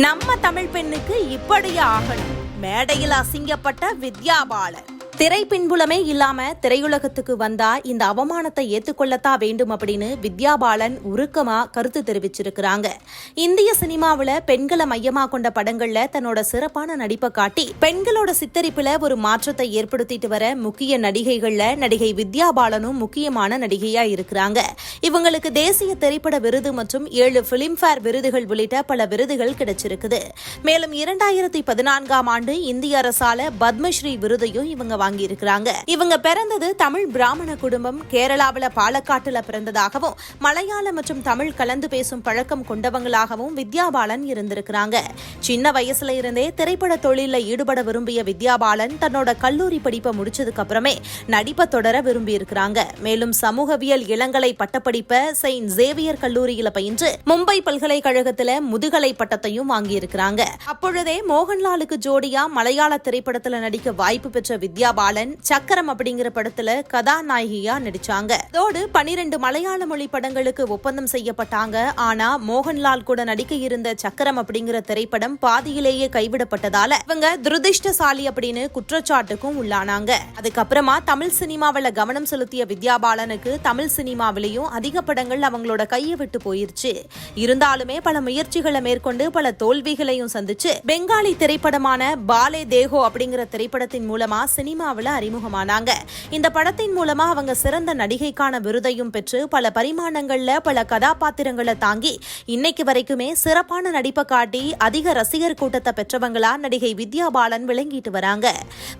நம்ம தமிழ் பெண்ணுக்கு இப்படியே ஆகணும். மேடையில் அசிங்கப்பட்ட வித்யா பாலன் திரை பின்புலமே இல்லாம திரையுலகத்துக்கு வந்தா இந்த அவமானத்தை ஏத்துக்கொள்ளத்தான் வேண்டும் அப்படின்னு வித்யா பாலன் உருக்கமா கருத்து தெரிவிச்சிருக்கிறாங்க. இந்திய சினிமாவில பெண்களை மையமா கொண்ட படங்கள்ல தன்னோட சிறப்பான நடிப்பை காட்டி பெண்களோட சித்தரிப்புல ஒரு மாற்றத்தை ஏற்படுத்திட்டு வர முக்கிய நடிகைகள்ல நடிகை வித்யா பாலனும் முக்கியமான நடிகையா இருக்கிறாங்க. இவங்களுக்கு தேசிய திரைப்பட விருது மற்றும் ஏழு பிலிம்பேர் விருதுகள் உள்ளிட்ட பல விருதுகள் கிடைச்சிருக்குது. மேலும் இரண்டாயிரத்தி பதினான்காம் ஆண்டு இந்திய அரசால பத்மஸ்ரீ விருதையும் இவங்க வாங்கியிருக்கிறாங்க. இவங்க பிறந்தது தமிழ் பிராமண குடும்பம். கேரளாவில் பாலக்காட்டுல பிறந்ததாகவும் மலையாளம் மற்றும் தமிழ் கலந்து பேசும் பழக்கம் கொண்டவங்களாகவும் வித்யா பாலன் இருந்திருக்கிறாங்க. சின்ன வயசுல இருந்தே திரைப்பட தொழில ஈடுபட விரும்பிய வித்யா பாலன் தன்னோட கல்லூரி படிப்பை முடிச்சதுக்கு அப்புறமே நடிப்பை தொடர விரும்பி இருக்கிறாங்க மேலும் சமூகவியல் இளங்கலை பட்டப்படிப்பை செயின்ட் சேவியர் கல்லூரியில பயின்று மும்பை பல்கலைக்கழகத்துல முதுகலை பட்டத்தையும் வாங்கியிருக்கிறாங்க. அப்பொழுதே மோகன்லாலுக்கு ஜோடியா மலையாள திரைப்படத்துல நடிக்க வாய்ப்பு பெற்ற வித்யா பாலன் சக்கரம் அப்படிங்கிற படத்துல கதாநாயகியா நடிச்சாங்க. அதோடு பனிரெண்டு மலையாள மொழி படங்களுக்கு ஒப்பந்தம் செய்யப்பட்டாங்க. ஆனா மோகன்லால் கூட நடிக்க இருந்த சக்கரம் அப்படிங்கிற திரைப்படம் பாதியிலேயே கைவிடப்பட்டதால இவங்க துரதிருஷ்டசாலி அப்படின்னு குற்றச்சாட்டுக்கும் உள்ளானாங்க. அதுக்கப்புறமா தமிழ் சினிமாவில கவனம் செலுத்திய வித்யா பாலனுக்கு தமிழ் சினிமாவிலையும் அதிக படங்கள் அவங்களோட கையை விட்டு போயிருச்சு. இருந்தாலுமே பல முயற்சிகளை மேற்கொண்டு பல தோல்விகளையும் சந்திச்சு பெங்காலி திரைப்படமான பாலே தேகோ அப்படிங்கிற திரைப்படத்தின் மூலமா சினிமாவில் அறிமுகமானாங்க. இந்த படத்தின் மூலமா அவங்க சிறந்த நடிகைக்கான விருதையும் பெற்று பல பரிமாணங்கள்ல பல கதாபாத்திரங்களை தாங்கி இன்னைக்கு வரைக்குமே சிறப்பான நடிப்பை காட்டி அதிக ரசிகர் கூட்டத்தை பெற்றவங்களா நடிகை வித்யா பாலன் விளங்கிட்டு வராங்க.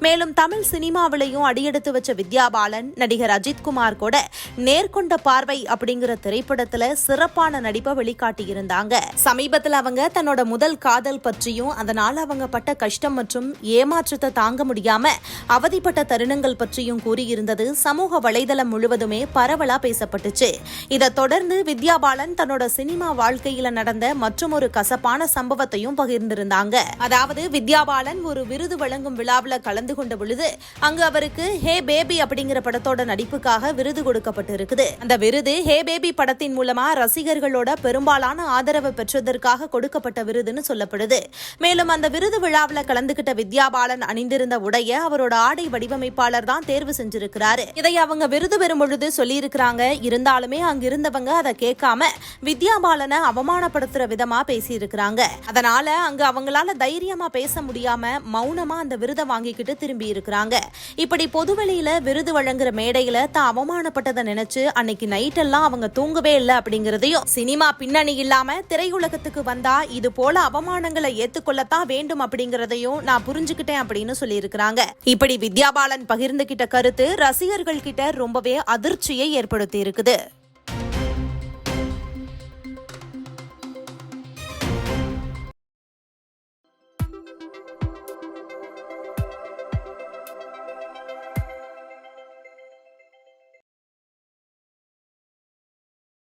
மேலும் தமிழ் சினிமாவிலையும் அடியெடுத்து வச்ச வித்யா பாலன் நடிகர் அஜித் குமார் கூட நேர்கொண்ட பார்வை அப்படிங்கிற திரைப்படத்துல சிறப்பான நடிப்பை வெளிக்காட்டியிருந்தாங்க சமீபத்துல அவங்க தன்னோட முதல் காதல் பற்றியும் அதனால அவங்க பட்ட கஷ்டம் மற்றும் ஏமாற்றத்தை தாங்க முடியாம அவதிப்பட்ட தருணங்கள் பற்றியும் கூறியிருந்தது. சமூக வலைதளம் முழுவதுமே பரவலா பேசப்பட்டுச்சு. இதை தொடர்ந்து வித்யா பாலன் தன்னோட சினிமா வாழ்க்கையில நடந்த மற்றொரு கசப்பான சம்பவத்தையும் பகிர்ந்திருந்தாங்க. அதாவது வித்யா பாலன் ஒரு விருது வழங்கும் விழாவில் கலந்து கொண்ட பொழுது அங்கு அவருக்கு ஹே பேபி அப்படிங்கிற படத்தோட நடிப்புக்காக விருது கொடுக்கப்பட்டிருக்குது. அந்த விருது ஹே பேபி படத்தின் மூலமா ரசிகர்களோட பெரும்பாலான ஆதரவு பெற்றதற்காக கொடுக்கப்பட்ட விருதுன்னு சொல்லப்படுது. மேலும் அந்த விருது விழாவில் கலந்துகிட்ட வித்யா பாலன் அணிந்திருந்த உடைய அவரோட ஆடை வடிவமைப்பாளர் தான் தேர்வு செஞ்சிருக்கிறாரு. இதை அவங்க விருது பெறும் பொழுது சொல்லியிருக்கிறாங்க. இருந்தாலுமே அங்க இருந்தவங்க அதை கேட்காம வித்யா பாலனை அவமானப்படுத்துற விதமா பேசியிருக்கிறாங்க. அதனால அங்க அவங்களால தைரியமா பேச முடியாம மௌனமா அந்த விருதை வாங்கிக்கிட்டு திரும்பி இருக்கிறாங்க இப்படி பொதுவெளியில விருது வழங்குற மேடையில தான் அவமானப்பட்டதை நினைச்சு அன்னைக்கு நைட் எல்லாம் அவங்க தூங்கவே இல்லை அப்படிங்கறதையும் சினிமா பின்னணி இல்லாம திரையுலகத்துக்கு வந்தா இது போல அவமானங்களை ஏத்துக்கொள்ளத்தான் வேண்டும் அப்படிங்கறதையும் நான் புரிஞ்சுக்கிட்டேன் அப்படின்னு சொல்லியிருக்கிறாங்க. இப்படி வித்யாபாலன் பகிர்ந்துகிட்ட கருத்து ரசிகர்கள் கிட்ட ரொம்பவே அதிர்ச்சியை ஏற்படுத்தி இருக்குது